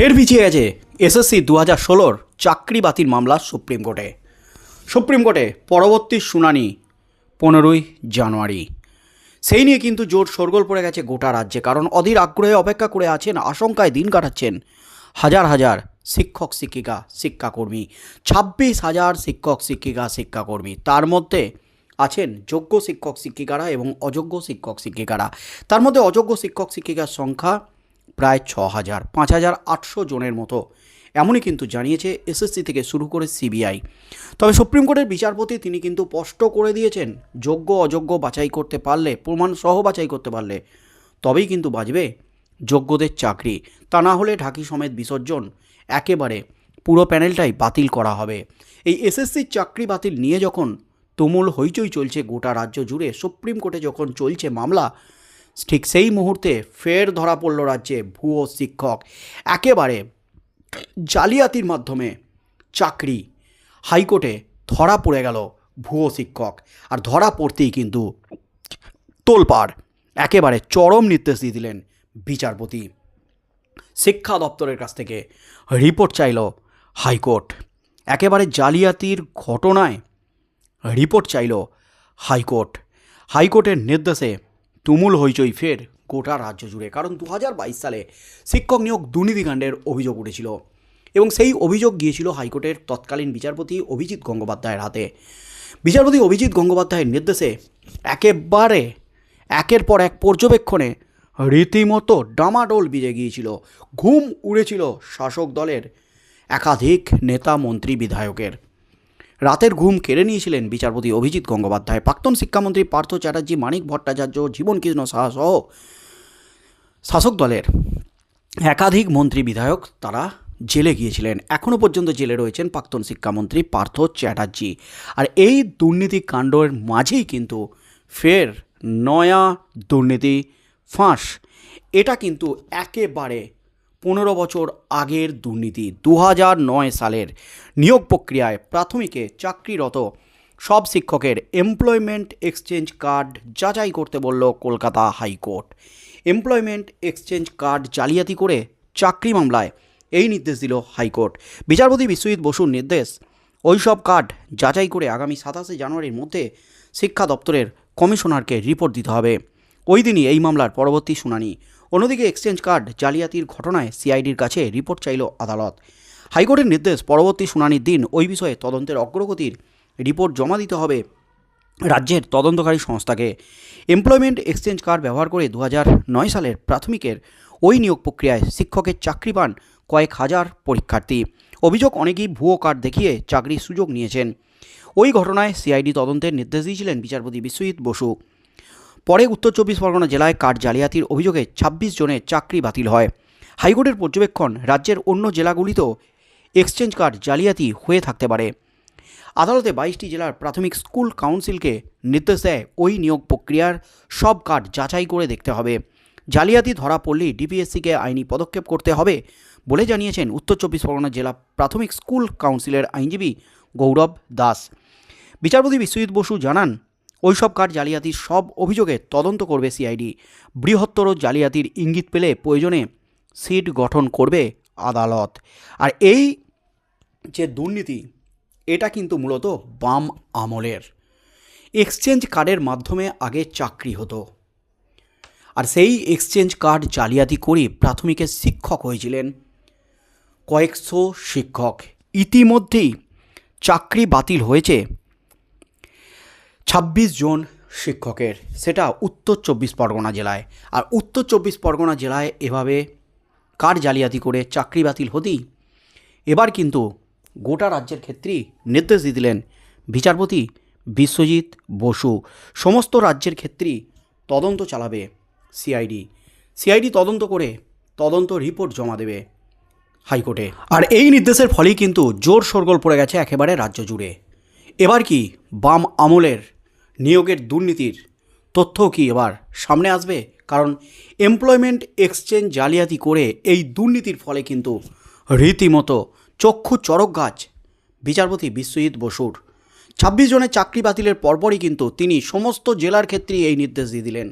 ফের পিছিয়ে গেছে এসএসসি দু হাজার ষোলোর চাকরি বাতিল মামলা সুপ্রিম কোর্টে। সুপ্রিম কোর্টে পরবর্তী শুনানি পনেরোই জানুয়ারি। সেই নিয়ে কিন্তু জোর শোরগোল পড়ে গেছে গোটা রাজ্যে, কারণ অধীর আগ্রহে অপেক্ষা করে আছেন, আশঙ্কায় দিন কাটাচ্ছেন হাজার হাজার শিক্ষক, শিক্ষিকা, শিক্ষাকর্মী, ছাব্বিশ হাজার শিক্ষক, শিক্ষিকা, শিক্ষাকর্মী। তার মধ্যে আছেন যোগ্য শিক্ষক, শিক্ষিকারা এবং অযোগ্য শিক্ষক, শিক্ষিকারা। তার মধ্যে অযোগ্য শিক্ষক, শিক্ষিকার সংখ্যা প্রায় ছ হাজার পাঁচ হাজার আটশো জনের মতো। এমনই কিন্তু জানিয়েছে এসএসসি থেকে শুরু করে সিবিআই। তবে সুপ্রিম কোর্টের বিচারপতি তিনি কিন্তু স্পষ্ট করে দিয়েছেন, যোগ্য, অযোগ্য বাছাই করতে পারলে প্রমাণ সহ বাছাই করতে পারলে, তবেই কিন্তু বাজবে যোগ্যদের চাকরি। তা না হলে ঢাকি সমেত বিসর্জন একেবারে পুরো প্যানেলটাই বাতিল করা হবে। এই এসএসসির চাকরি বাতিল নিয়ে যখন তুমুল হইচই চলছে গোটা রাজ্য জুড়ে, সুপ্রিম কোর্টে যখন চলছে মামলা ঠিক সেই মুহূর্তে ফের ধরা পড়ল রাজ্যে ভুয়ো শিক্ষক। একেবারে জালিয়াতির মাধ্যমে চাকরি। হাইকোর্টে ধরা পড়ে গেল ভুয়ো শিক্ষক। আর ধরা পড়তেই কিন্তু তোলপাড়। একেবারে চরম নির্দেশ দিয়ে দিলেন বিচারপতি। শিক্ষা দপ্তরের কাছ থেকে রিপোর্ট চাইল হাইকোর্ট। একেবারে জালিয়াতির ঘটনায় রিপোর্ট চাইল হাইকোর্ট। হাইকোর্টের নির্দেশে তুমুল হইচই ফের গোটা রাজ্য জুড়ে, কারণ দু হাজার বাইশ সালে শিক্ষক নিয়োগ দুর্নীতিকাণ্ডের অভিযোগ উঠেছিল এবং সেই অভিযোগ গিয়েছিল হাইকোর্টের তৎকালীন বিচারপতি অভিজিৎ গঙ্গোপাধ্যায়ের হাতে। বিচারপতি অভিজিৎ গঙ্গোপাধ্যায়ের নির্দেশে একেবারে, একের পর এক পর্যবেক্ষণে রীতিমতো ডামাডোল বিজে গিয়েছিল, ঘুম উড়েছিল শাসক দলের একাধিক নেতা মন্ত্রী বিধায়কের। রাতের ঘুম কেড়ে নিয়েছিলেন বিচারপতি অভিজিৎ গঙ্গোপাধ্যায়। প্রাক্তন শিক্ষামন্ত্রী পার্থ চ্যাটার্জি, মানিক ভট্টাচার্য জীবনকৃষ্ণ সাহা সহ শাসক দলের একাধিক মন্ত্রী বিধায়ক তারা জেলে গিয়েছিলেন। এখনও পর্যন্ত জেলে রয়েছেন প্রাক্তন শিক্ষামন্ত্রী পার্থ চ্যাটার্জি। আর এই দুর্নীতি কাণ্ডের মাঝেই কিন্তু ফের নয়া দুর্নীতি ফাঁস। এটা কিন্তু একেবারে পনেরো বছর আগের দুর্নীতি। দু নয় সালের নিয়োগ প্রক্রিয়ায় প্রাথমিকে চাকরিরত সব শিক্ষকের এমপ্লয়মেন্ট এক্সচেঞ্জ কার্ড যাচাই করতে বলল Kolkata high court. Employment exchange card জালিয়াতি করে চাকরি মামলায় এই নির্দেশ দিল হাইকোর্ট। বিচারপতি বিশ্বজিৎ বসুর নির্দেশ ওই সব কার্ড যাচাই করে আগামী সাতাশে জানুয়ারির মধ্যে শিক্ষা দপ্তরের কমিশনারকে রিপোর্ট দিতে হবে। ওই দিনই এই মামলার পরবর্তী শুনানি অন্যদিকে এক্সচেঞ্জ কার্ড জালিয়াতির ঘটনায় সিআইডির কাছে রিপোর্ট চাইল আদালত। হাইকোর্টের নির্দেশ, পরবর্তী শুনানির দিন ওই বিষয়ে তদন্তের অগ্রগতির রিপোর্ট জমা দিতে হবে রাজ্যের তদন্তকারী সংস্থাকে। এমপ্লয়মেন্ট এক্সচেঞ্জ কার্ড ব্যবহার করে দু নয় সালের প্রাথমিকের ওই নিয়োগ প্রক্রিয়ায় শিক্ষকের চাকরি পান কয়েক হাজার পরীক্ষার্থী। অভিযোগ, অনেকেই ভুয়ো কার্ড দেখিয়ে চাকরির সুযোগ নিয়েছেন। ওই ঘটনায় সিআইডি তদন্তের নির্দেশ দিয়েছিলেন বিচারপতি বিশ্বজিৎ বসু। পরে উত্তর চব্বিশ পরগনা জেলায় কার্ড জালিয়াতির অভিযোগে ছাব্বিশ জনের চাকরি বাতিল হয়। হাইকোর্টের পর্যবেক্ষণ রাজ্যের অন্য জেলাগুলিতেও এক্সচেঞ্জ কার্ড জালিয়াতি হয়ে থাকতে পারে। আদালতে বাইশটি জেলার প্রাথমিক স্কুল কাউন্সিলকে নির্দেশ দেয় ওই নিয়োগ প্রক্রিয়ার সব কার্ড যাচাই করে দেখতে হবে। জালিয়াতি ধরা পড়লেই ডিপিএসসিকে আইনি পদক্ষেপ করতে হবে বলে জানিয়েছেন উত্তর চব্বিশ পরগনা জেলা প্রাথমিক স্কুল কাউন্সিলের আইনজীবী গৌরব দাস। বিচারপতি বিশ্বজিৎ বসু জানান ওইসব কার্ড জালিয়াতির সব অভিযোগে তদন্ত করবে সিআইডি। বৃহত্তর জালিয়াতির ইঙ্গিত পেলে প্রয়োজনে সিট গঠন করবে আদালত। আর এই যে দুর্নীতি, এটা কিন্তু মূলত বাম আমলের। এক্সচেঞ্জ কার্ডের মাধ্যমে আগে চাকরি হতো। আর সেই এক্সচেঞ্জ কার্ড জালিয়াতি করে প্রাথমিকের শিক্ষক হয়েছিলেন। কয়েকশো শিক্ষক। ইতিমধ্যেই চাকরি বাতিল হয়েছে ছাব্বিশ জন শিক্ষকের, সেটা উত্তর চব্বিশ পরগনা জেলায়। আর উত্তর চব্বিশ পরগনা জেলায় এভাবে কার্ড জালিয়াতি করে চাকরি বাতিল হতেই? এবার কিন্তু গোটা রাজ্যের ক্ষেত্রেই নির্দেশ দিয়ে দিলেন বিচারপতি বিশ্বজিৎ বসু। সমস্ত রাজ্যের ক্ষেত্রেই তদন্ত চালাবে সিআইডি। সিআইডি তদন্ত করে তদন্ত রিপোর্ট জমা দেবে হাইকোর্টে। আর এই নির্দেশের ফলেই কিন্তু জোর শোরগোল পড়ে গেছে একেবারে রাজ্য জুড়ে। এবার কি বাম আমলের নিয়োগের দুর্নীতির তথ্য কি এবার সামনে আসবে? কারণ এমপ্লয়মেন্ট এক্সচেঞ্জ জালিয়াতি করে এই দুর্নীতির ফলে কিন্তু রীতিমতো চক্ষু চরক গাছ। বিচারপতি বিশ্বজিৎ বসুর ছাব্বিশ জনের চাকরি বাতিলের পরপরই কিন্তু তিনি সমস্ত জেলার ক্ষেত্রেই এই নির্দেশ দিয়ে দিলেন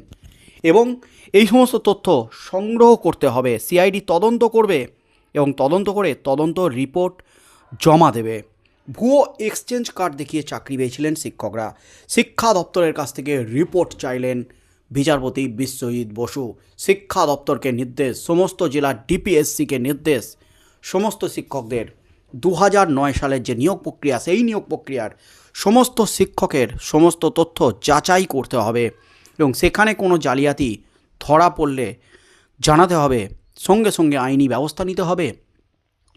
এবং এই সমস্ত তথ্য সংগ্রহ করতে হবে। সিআইডি তদন্ত করবে এবং তদন্ত করে তদন্ত রিপোর্ট জমা দেবে। ভুয়ো এক্সচেঞ্জ কার্ড দেখিয়ে চাকরি পেয়েছিলেন শিক্ষকরা। শিক্ষা দপ্তরের কাছ থেকে রিপোর্ট চাইলেন বিচারপতি বিশ্বজিৎ বসু। শিক্ষা দপ্তরকে নির্দেশ, সমস্ত জেলা ডিপিএসসিকে নির্দেশ। সমস্ত শিক্ষকদের দু নয় সালের যে নিয়োগ প্রক্রিয়া, সেই নিয়োগ প্রক্রিয়ার সমস্ত শিক্ষকের সমস্ত তথ্য যাচাই করতে হবে এবং সেখানে কোনো জালিয়াতি, ধরা পড়লে জানাতে হবে। সঙ্গে সঙ্গে আইনি ব্যবস্থা নিতে হবে।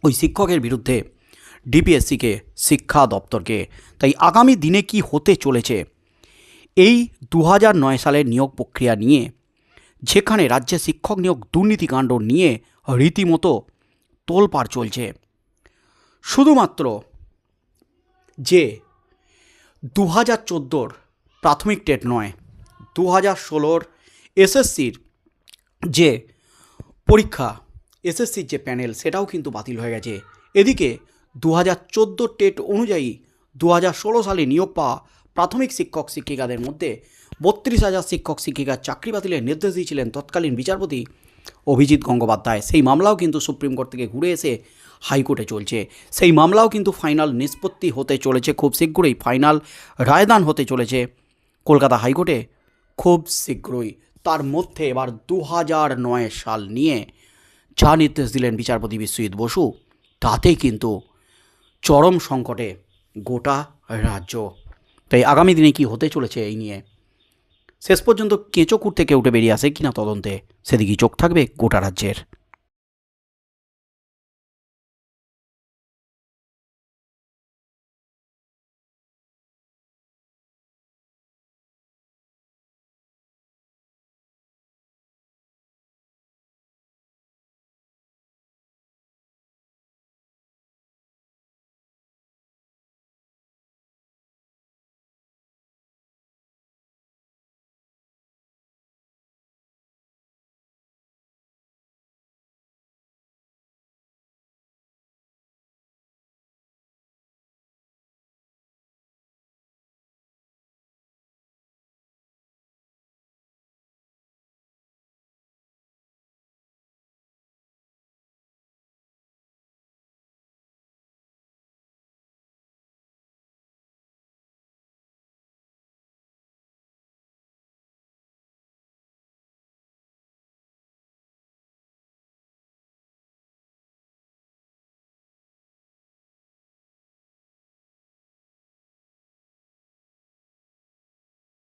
ওই শিক্ষকের বিরুদ্ধে ডিপিএসসিকে শিক্ষা দপ্তরকে। তাই আগামী দিনে কি হতে চলেছে? এই দু নয় সালের নিয়োগ প্রক্রিয়া নিয়ে, যেখানে রাজ্যে শিক্ষক নিয়োগ দুর্নীতিকাণ্ড নিয়ে রীতিমতো তোলপাড় চলছে। শুধুমাত্র যে দু হাজার চোদ্দোর প্রাথমিক টেট নয় দু হাজার ষোলোর এসএসসির যে পরীক্ষা, এসএসসির যে প্যানেল, সেটাও কিন্তু বাতিল হয়ে গেছে। এদিকে দু হাজার চোদ্দ টেট অনুযায়ী দু হাজার ষোলো সালে নিয়োগ পাওয়া প্রাথমিক শিক্ষক শিক্ষিকাদের মধ্যে বত্রিশ হাজার শিক্ষক শিক্ষিকার চাকরি বাতিলের নির্দেশ দিয়েছিলেন তৎকালীন বিচারপতি অভিজিৎ গঙ্গোপাধ্যায়। সেই মামলাও কিন্তু সুপ্রিম কোর্ট থেকে ঘুরে এসে হাইকোর্টে চলছে। সেই মামলাও কিন্তু ফাইনাল নিষ্পত্তি হতে চলেছে, খুব শীঘ্রই ফাইনাল রায়দান হতে চলেছে কলকাতা হাইকোর্টে। খুব শীঘ্রই। তার মধ্যে এবার দু হাজার নয় সাল নিয়ে যা নির্দেশ দিলেন বিচারপতি বিশ্বজিৎ বসু তাতে কিন্তু চরম সংকটে গোটা রাজ্য। তাই আগামী দিনে কি হতে চলেছে এই নিয়ে? শেষ পর্যন্ত কেঁচো কুট থেকে উঠে বেরিয়ে আসে কিনা তদন্তে, সেদিকেই চোখ থাকবে গোটা রাজ্যের।